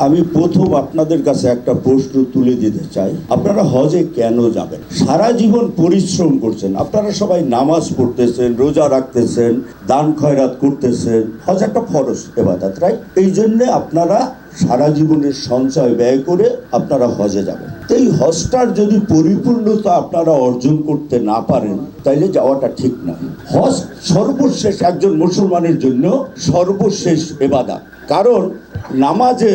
আমি প্রথম আপনাদের কাছে একটা প্রশ্ন তুলে দিতে চাই। আপনারা হজে কেন যাবেন? সারা জীবন পরিশ্রম করছেন। আপনারা সবাই নামাজ পড়তেছেন, রোজা রাখতেছেন, দান খয়রাত করতেছেন। হজ একটা ফরজ এবাদাত রাইট এই জন্যে আপনারা সারা জীবনের সঞ্চয় ব্যয় করে আপনারা হজে যাবেন। তো এই হজটার যদি পরিপূর্ণতা আপনারা অর্জন করতে না পারেন তাইলে যাওয়াটা ঠিক নয় হজ সর্বশেষ একজন মুসলমানের জন্য সর্বশেষ এবাদা। কারণ নামাজে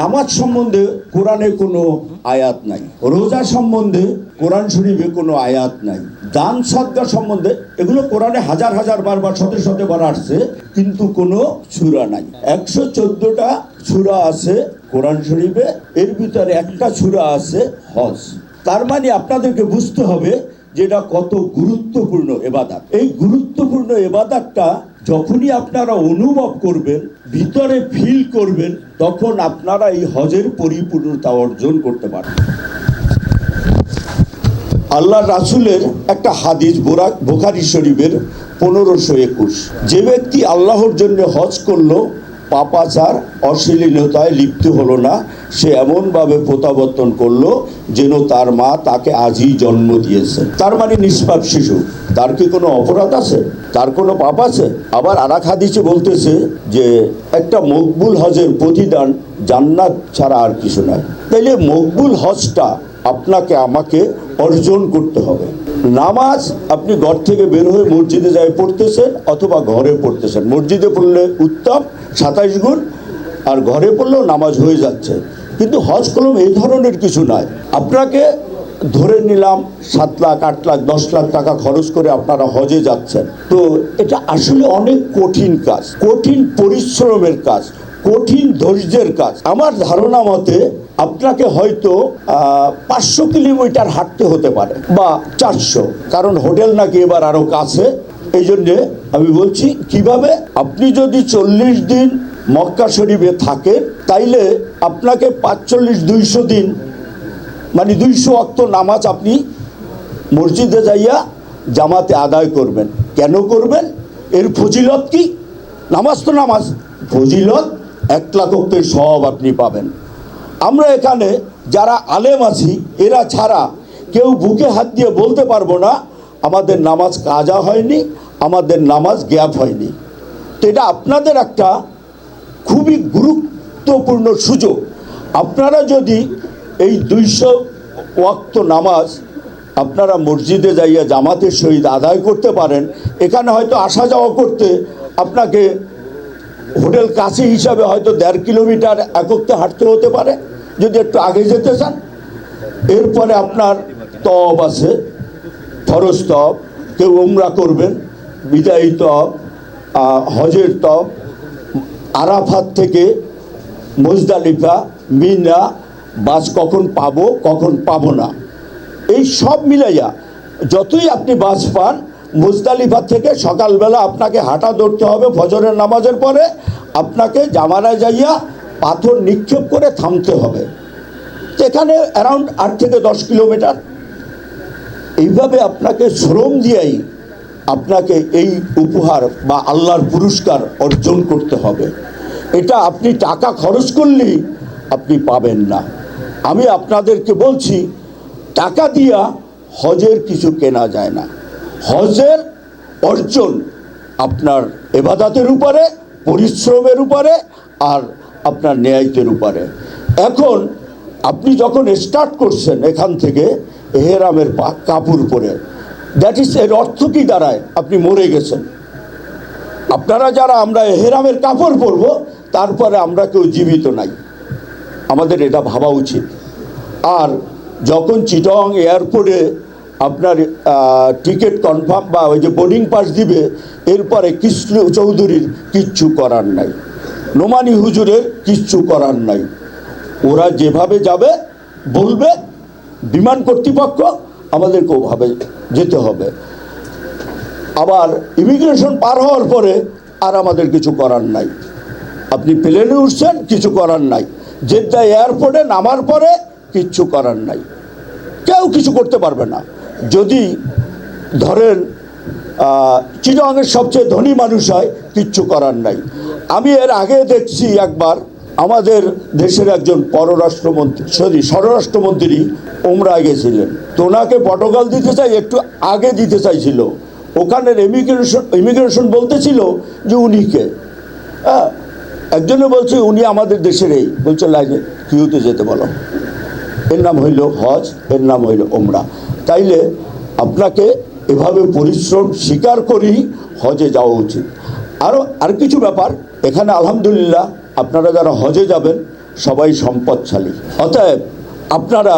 নামাজ সম্বন্ধে কোরআনে কোনো আয়াত নাই। রোজা সম্বন্ধে, কোরআন শরীফে কোনো আয়াত নাই। দান সদ্গা সম্বন্ধে, এগুলো কোরআনে হাজার হাজার বার বা শত শত বার আসছে, কিন্তু কোনো সুরা নাই। একশো চোদ্দটা সুরা আছে কোরআন শরীফে, এর ভিতরে একটা সুরা আছে হজ। তার মানে আপনাদেরকে বুঝতে হবে যে এটা কত গুরুত্বপূর্ণ এবাদাত। এই গুরুত্বপূর্ণ এবাদাতটা যখনই আপনারা অনুভব করবেন, ভিতরে ফিল করবেন, তখন আপনারা এই হজের পরিপূর্ণতা অর্জন করতে পারবেন। আল্লাহ রাসুলের একটা হাদিস বোরা, বোখারি শরীফের পনেরোশো একুশ। যে ব্যক্তি আল্লাহর জন্য হজ করল পাপাচার, অশ্লীলতায় লিপ্ত হলো না। সে এমনভাবে প্রত্যাবর্তন করল যেন তার মা তাকে আজই জন্ম দিয়েছে। তার মানে নিষ্পাপ শিশু। তার কি কোনো অপরাধ আছে? তার কোনো পাপ আছে? আবার আরাক হাদিসে বলতেছে যে একটা মকবুল হজের প্রতিদান জান্নাত ছাড়া আর কিছু নয় তাইলে মকবুল হজটা আপনাকে, আমাকে অর্জন করতে হবে। নামাজ আপনি ঘর থেকে বের হয়ে মসজিদে যায় পড়তেছেন অথবা ঘরে পড়তেছেন। মসজিদে পড়লে উত্তম সাতাইশ গুণ, আর ঘরে পড়লেও নামাজ হয়ে যাচ্ছে। কিন্তু হজ কলম এই ধরনের কিছু নয় আপনাকে ধরে নিলাম সাত লাখ, আট লাখ, দশ লাখ টাকা খরচ করে আপনারা হজে যাচ্ছেন। তো এটা আসলে অনেক কঠিন কাজ, কঠিন পরিশ্রমের কাজ। কঠিন ধৈর্যের কাজ। আমার ধারণা মতে আপনাকে হয়তো পাঁচশো কিলোমিটার হাঁটতে হতে পারে বা চারশো। কারণ হোটেল নাকি এবার আরও কাছে। এই জন্যে আমি বলছি, কীভাবে আপনি যদি চল্লিশ দিন মক্কা শরীফে থাকেন, তাইলে আপনাকে পাঁচচল্লিশ, দুইশো দিন মানে দুইশো অক্ত নামাজ আপনি মসজিদে যাইয়া জামাতে আদায় করবেন। কেন করবেন? এর ফজিলত কি? নামাজ তো নামাজ। ফজিলত এক লাখ সব আপনি পাবেন। আমরা এখানে যারা আলেম আছি, এরা ছাড়া কেউ বুকে হাত দিয়ে বলতে পারব না, আমাদের নামাজ কাজা হয়নি, আমাদের নামাজ গ্যাপ হয়নি। তো এটা আপনাদের একটা খুবই গুরুত্বপূর্ণ সুযোগ। আপনারা যদি এই দুইশো ওয়াক্ত নামাজ আপনারা মসজিদে যাইয়া জামাতের সহিত আদায় করতে পারেন, এখানে হয়তো আসা যাওয়া করতে আপনাকে হোটেল কাছে হিসাবে হয়তো দেড় কিলোমিটার একত্রে হাঁটতে হতে পারে, যদি একটু আগে যেতে চান। এরপরে আপনার তব আছে, ফরজ তব, কেউ উমরা করবেন, বিদায়ী তব হজের তব, আরাফাত থেকে মুজদালিফা, মিনা, বাস কখন পাবো কখন পাবো না। এই সব মিলাইয়া যতই আপনি বাস পান মুজদালিফা থেকে সকালবেলা আপনাকে হাঁটা ধরতে হবে ফজরের নামাজের পরে। আপনাকে জামানায় যাইয়া পাথর নিক্ষেপ করে থামতে হবে। এখানে অ্যারাউন্ড আট থেকে দশ কিলোমিটার। এইভাবে আপনাকে শ্রম দিয়েই আপনাকে এই উপহার বা আল্লাহর পুরস্কার অর্জন করতে হবে। এটা আপনি টাকা খরচ করলেই আপনি পাবেন না। আমি আপনাদেরকে বলছি, টাকা দিয়া হজের কিছু কেনা যায় না। হজের অর্জন আপনার এবাদাতের উপরে, পরিশ্রমের উপরে আর আপনার ন্যায়তের উপরে। এখন আপনি যখন স্টার্ট করছেন এখান থেকে, এহেরামের পা- কাপড় পরে দ্যাট ইজ এর অর্থ কী দাঁড়ায়? আপনি মরে গেছেন। আপনারা যারা আমরা এহেরামের কাপড় পরব, তারপরে আমরা কেউ জীবিত নাই। আমাদের এটা ভাবা উচিত। আর যখন চিটং এয়ারপোর্টে আপনার টিকিট কনফার্ম বা ওই যে বোর্ডিং পাস দিবে, এরপরে কৃষ্ণ চৌধুরীর কিচ্ছু করার নাই। নোমানি হুজুরের কিচ্ছু করার নাই। ওরা যেভাবে যাবে, বলবে, বিমান কর্তৃপক্ষ আমাদেরকে ওভাবে যেতে হবে। আবার ইমিগ্রেশন পার হওয়ার পরে আর আমাদের কিছু করার নাই। আপনি প্লেনে উঠছেন, কিছু করার নাই। জেদ্দা এয়ারপোর্টে নামার পরে কিচ্ছু করার নাই। কেউ কিছু করতে পারবে না। যদি ধরেন চিটংয়ের সবচেয়ে ধনী মানুষ হয়, কিচ্ছু করার নাই। আমি এর আগে দেখছি একবার, আমাদের দেশের একজন পররাষ্ট্রমন্ত্রী, সরি, স্বরাষ্ট্রমন্ত্রী ওমরায় গেছিলেন। তো ওনাকে পটকাল দিতে চাই, একটু আগে দিতে চাইছিল। ওখানের ইমিগ্রেশন ইমিগ্রেশন বলতেছিল যে উনিকে হ্যাঁ একজনে বলছে, উনি আমাদের দেশের এই। বলছে লাইনে কিউতে যেতে বলো? এর নাম হইল হজ, এর নাম হইল ওমরা তাইলে আপনাকে এভাবে পরিশ্রম স্বীকার করি হজে যাওয়া উচিত। আরও আর কিছু ব্যাপার, এখানে আলহামদুলিল্লাহ আপনারা যারা হজে যাবেন, সবাই সম্পদশালী। অতএব আপনারা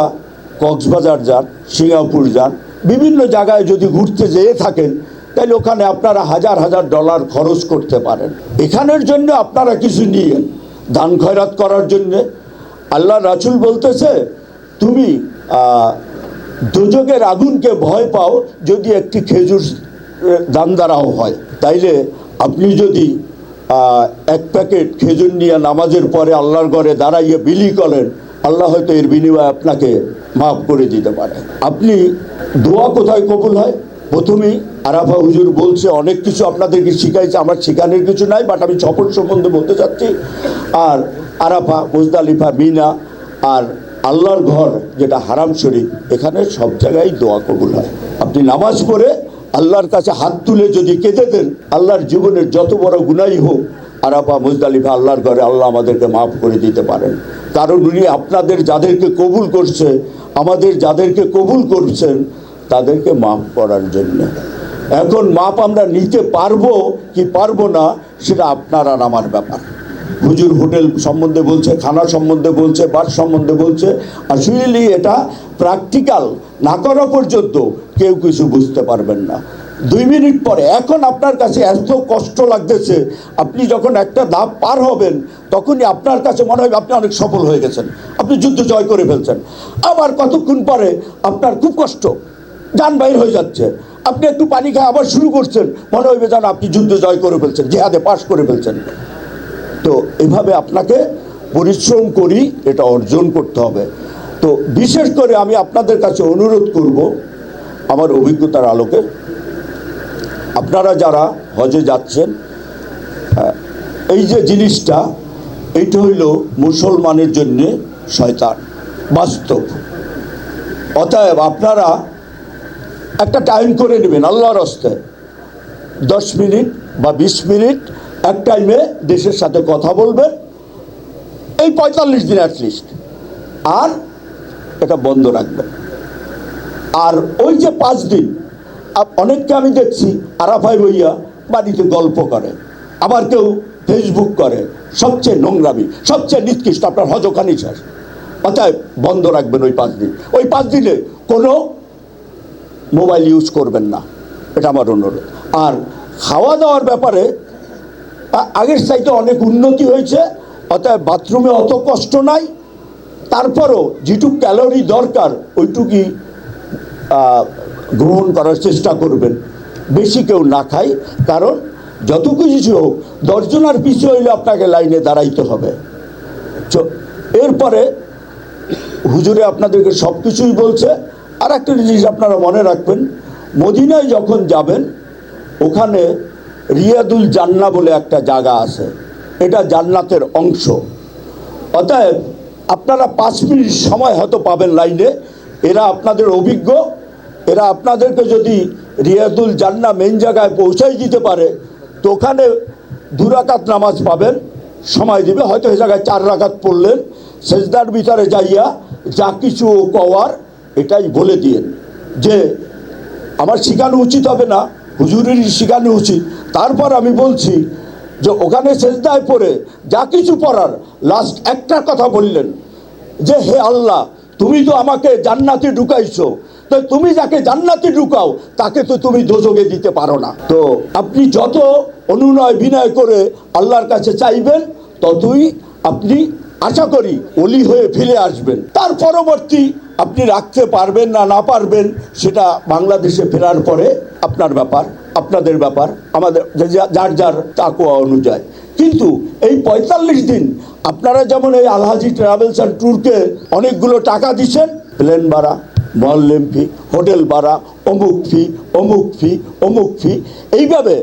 কক্সবাজার যান, সিঙ্গাপুর যান, বিভিন্ন জায়গায় যদি ঘুরতে যেয়ে থাকেন তাহলে ওখানে আপনারা হাজার হাজার ডলার খরচ করতে পারেন। এখানের জন্য আপনারা কিছু নিয়েন। দান খয়রাত করার জন্যে। আল্লাহ রাসুল বলতেছে তুমি দোজকের আগুনকে ভয় পাও যদি একটি খেজুর দান দ্বারাও হয়। তাইলে আপনি যদি এক প্যাকেট খেজুর নিয়ে নামাজের পরে আল্লাহর ঘরে দাঁড়াইয়ে বিলি করেন, আল্লাহ হয়তো এর বিনিময়ে আপনাকে মাফ করে দিতে পারে। আপনি দোয়া কোথায় কবুল হয়? প্রথমেই আরাফা হুজুর বলছে, অনেক কিছু আপনাদেরকে শিখাইছে, আমার শেখানোর কিছু নাই বাট আমি সফর সম্বন্ধে বলতে চাচ্ছি। আর আরাফা, মুজদালিফা, মিনা, আর আল্লাহর ঘর যেটা হারাম শরীফ, এখানে সব জায়গায় দোয়া কবুল হয়। আপনি নামাজ পড়ে আল্লাহর কাছে হাত তুলে যদি কেঁদে দেন, আল্লাহর জীবনের যত বড় গুনাই হোক আর আপা মুজদালিফা, আল্লাহর ঘরে আল্লাহ আমাদেরকে মাফ করে দিতে পারেন। কারণ উনি আপনাদের যাদেরকে কবুল করছে, আমাদের যাদেরকে কবুল করছেন, তাদেরকে মাফ করার জন্য। এখন মাপ আমরা নিতে পারব কি পারব না, সেটা আপনার আর আমার ব্যাপার। হুজুর হোটেল সম্বন্ধে বলছে, খানা সম্বন্ধে বলছে বাস সম্বন্ধে বলছে। আসলে এটা প্র্যাকটিক্যাল না করা পর্যন্ত কেউ কিছু বুঝতে পারবেন না। দুই মিনিট পরে, এখন আপনার কাছে এত কষ্ট লাগতেছে, আপনি যখন একটা ধাপ পার হবেন, তখনই আপনার কাছে মনে হয় আপনি অনেক সফল হয়ে গেছেন, আপনি যুদ্ধ জয় করে ফেলছেন। আবার কতক্ষণ পরে আপনার খুব কষ্ট, যান বাইর হয়ে যাচ্ছে। আপনি একটু পানি খায় আবার শুরু করছেন, মনে হইবে যেন আপনি যুদ্ধ জয় করে ফেলছেন, জেহাদে পাশ করে ফেলছেন। তো এভাবে আপনাকে পরিশ্রম করি এটা অর্জন করতে হবে। তো বিশেষ করে আমি আপনাদের কাছে অনুরোধ করব আমার অভিজ্ঞতার আলোকে। আপনারা যারা হজে যাচ্ছেন হ্যাঁ, এই যে জিনিসটা এইটা হইল মুসলমানের জন্যে শয়তান বাস্তব। অতএব আপনারা একটা টাইম করে নেবেন আল্লাহর হস্তে। দশ মিনিট বা বিশ মিনিট এক টাইমে দেশের সাথে কথা বলবে। এই পঁয়তাল্লিশ দিন অ্যাটলিস্ট আর এটা বন্ধ রাখবেন আর ওই যে পাঁচ দিন অনেককে আমি দেখছি, আরাফাই বইয়া বাড়িতে গল্প করে। আবার কেউ ফেসবুক করে, সবচেয়ে নোংরামি, সবচেয়ে নিকৃষ্ট, আপনার হজখানি শেষ অতএব বন্ধ রাখবেন ওই পাঁচ দিন। ওই পাঁচ দিনে কোনো মোবাইল ইউজ করবেন না। এটা আমার অনুরোধ। আর খাওয়া দাওয়ার ব্যাপারে আগের চাইতে অনেক উন্নতি হয়েছে, অতএব বাথরুমে অত কষ্ট নাই। তারপরও যেটুক ক্যালোরি দরকার, ওইটুকুই গ্রহণ করার চেষ্টা করবেন। বেশি কেউ না খায় কারণ যত কিছু হোক, দশজনের পিছু হইলে আপনাকে লাইনে দাঁড়াইতে হবে। এরপরে হুজুরে আপনাদেরকে সব কিছুই বলছে। আর একটা জিনিস আপনারা মনে রাখবেন, মদিনায় যখন যাবেন, ওখানে রিয়াদুল জান্না বলে একটা জায়গা আছে। এটা জান্নাতের অংশ। অতএব আপনারা পাঁচ মিনিট সময় হয়তো পাবেন লাইনে। এরা আপনাদের অভিজ্ঞ। এরা আপনাদেরকে যদি রিয়াদুল জান্না মেন জায়গায় পৌঁছাই দিতে পারে, তো ওখানে দু রাকাত নামাজ পাবেন। সময় দিবে, হয়তো এই জায়গায় চার রাকাত পড়লেন। সেজদার ভিতরে যাইয়া যা কিছু কওয়ার এটাই বলে দিয়েন। যে আমার শেখানো উচিত হবে না। হুজুরেরই শেখানো উচিত তারপর আমি বলছি যে ওখানে সেজদায় পড়ে যা কিছু পড়ার লাস্ট একটা কথা বললেন। যে হে আল্লাহ, তুমি তো আমাকে জান্নাতে ঢুকাইছো। তো তুমি যাকে জান্নাতে ঢুকাও, তাকে তো তুমি দোজগে দিতে পারো না। তো আপনি যত অনুনয় বিনয় করে আল্লাহর কাছে চাইবেন, ততই আপনি আশা করি অলি হয়ে ফিরে আসবেন। তার পরবর্তী আপনি রাখতে পারবেন না না পারবেন, সেটা বাংলাদেশে ফেরার পরে আপনার ব্যাপার, আপনাদের ব্যাপার, আমাদের যার যার তাকুয়া অনুযায়ী। কিন্তু এই পঁয়তাল্লিশ দিন আপনারা যেমন এই আলহাজি ট্রাভেলস অ্যান্ড ট্যুরকে অনেকগুলো টাকা দিচ্ছেন, প্লেন ভাড়া মহল্লেম ফি হোটেল ভাড়া, অমুক ফি অমুক ফি অমুক ফি এইভাবে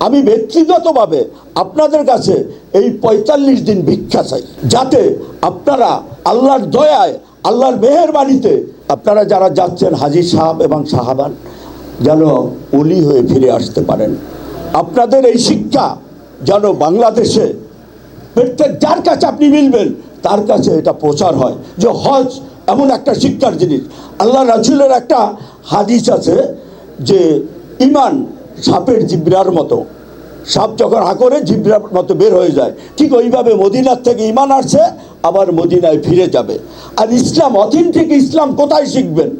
আমি ব্যক্তিগতভাবে আপনাদের কাছে এই পঁয়তাল্লিশ দিন ভিক্ষা চাই। যাতে আপনারা আল্লাহর দয়ায়, আল্লাহর মেহেরবানিতে আপনারা যারা যাচ্ছেন, হাজি সাহাব এবং সাহাবান, যেন অলি হয়ে ফিরে আসতে পারেন। আপনাদের এই শিক্ষা যেন বাংলাদেশে প্রত্যেক যার কাছে আপনি মিলবেন, তার কাছে এটা প্রচার হয়। যে হজ এমন একটা শিক্ষার জিনিস। আল্লাহ রাজুলের একটা হাদিস আছে যে, ইমান সাপের জিব্রার মতো। সাপ যখন হাঁকরে জিব্রার মতো বের হয়ে যায়। ঠিক ওইভাবে মদিনার থেকে ইমান আসছে, আবার মদিনায় ফিরে যাবে। আর ইসলাম অথেন্টিক ইসলাম কোথায় শিখবেন?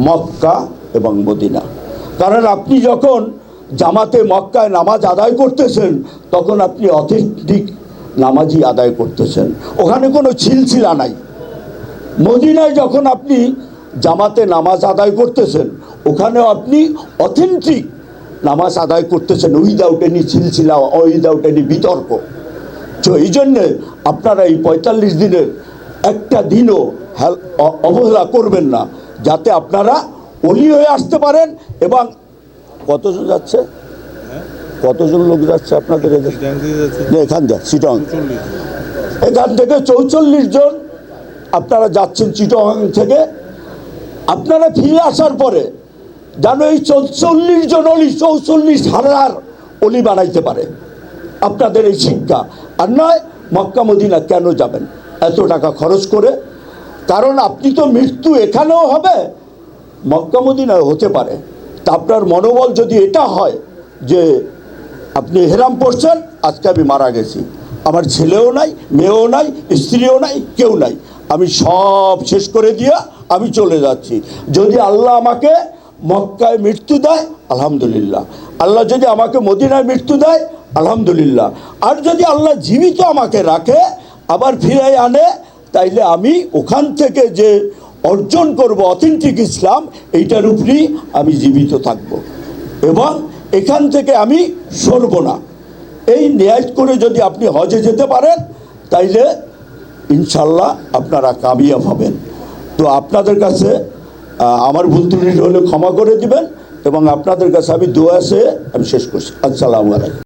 মক্কা এবং মদিনা। কারণ আপনি যখন জামাতে মক্কায় নামাজ আদায় করতেছেন, তখন আপনি অথেন্টিক নামাজই আদায় করতেছেন। ওখানে কোনো ছিলছিলা নাই। মদিনায় যখন আপনি জামাতে নামাজ আদায় করতেছেন, ওখানেও আপনি অথেন্টিক নামাজ আদায় করতেছেন উইদাউট এনি ছিলছিলা উইদাউট এনি বিতর্ক। তো এই জন্যে আপনারা এই পঁয়তাল্লিশ দিনের একটা দিনও হেল- অবহেলা করবেন না যাতে আপনারা অলি হয়ে আসতে পারেন এবং কতজন যাচ্ছে? কতজন লোক যাচ্ছে আপনাদের এখান যা চল্লিশ এখান থেকে চৌচল্লিশ জন আপনারা যাচ্ছেন চিটং থেকে। আপনারা ফিরে আসার পরে যেন এই চৌচল্লিশ জন অলি, চৌচল্লিশ হাজার অলি বানাইতে পারে। আপনাদের এই শিক্ষা। আর নয়, মক্কা মদিনা কেন যাবেন? এত টাকা খরচ করে। কারণ আপনি তো মৃত্যু এখানেও হবে, মক্কা মদিনায় হতে পারে। তা আপনার মনোবল যদি এটা হয় যে আপনি হেরাম পড়ছেন, আজকে আমি মারা গেছি। আমার ছেলেও নাই, মেয়েও নাই, স্ত্রীও নাই, কেউ নাই। আমি সব শেষ করে দিয়া আমি চলে যাচ্ছি। যদি আল্লাহ আমাকে মক্কায় মৃত্যু দেয়, আলহামদুলিল্লাহ। আল্লাহ যদি আমাকে মদিনায় মৃত্যু দেয়, আলহামদুলিল্লাহ। আর যদি আল্লাহ জীবিত আমাকে রাখে, আবার ফিরে আনে, তাইলে আমি ওখান থেকে যে অর্জন করব অথেন্টিক ইসলাম, এইটার উপরেই আমি জীবিত থাকব। এবং এখান থেকে আমি সরব না। এই ন্যায় করে যদি আপনি হজে যেতে পারেন, তাইলে ইনশাল্লাহ আপনারা কামিয়াব হবেন। তো আপনাদের কাছে আমার ভুল ত্রুটি হলে ক্ষমা করে দিবেন এবং আপনাদের কাছে আমি দোয়া সে আমি শেষ করছি। আসসালামু আলাইকুম।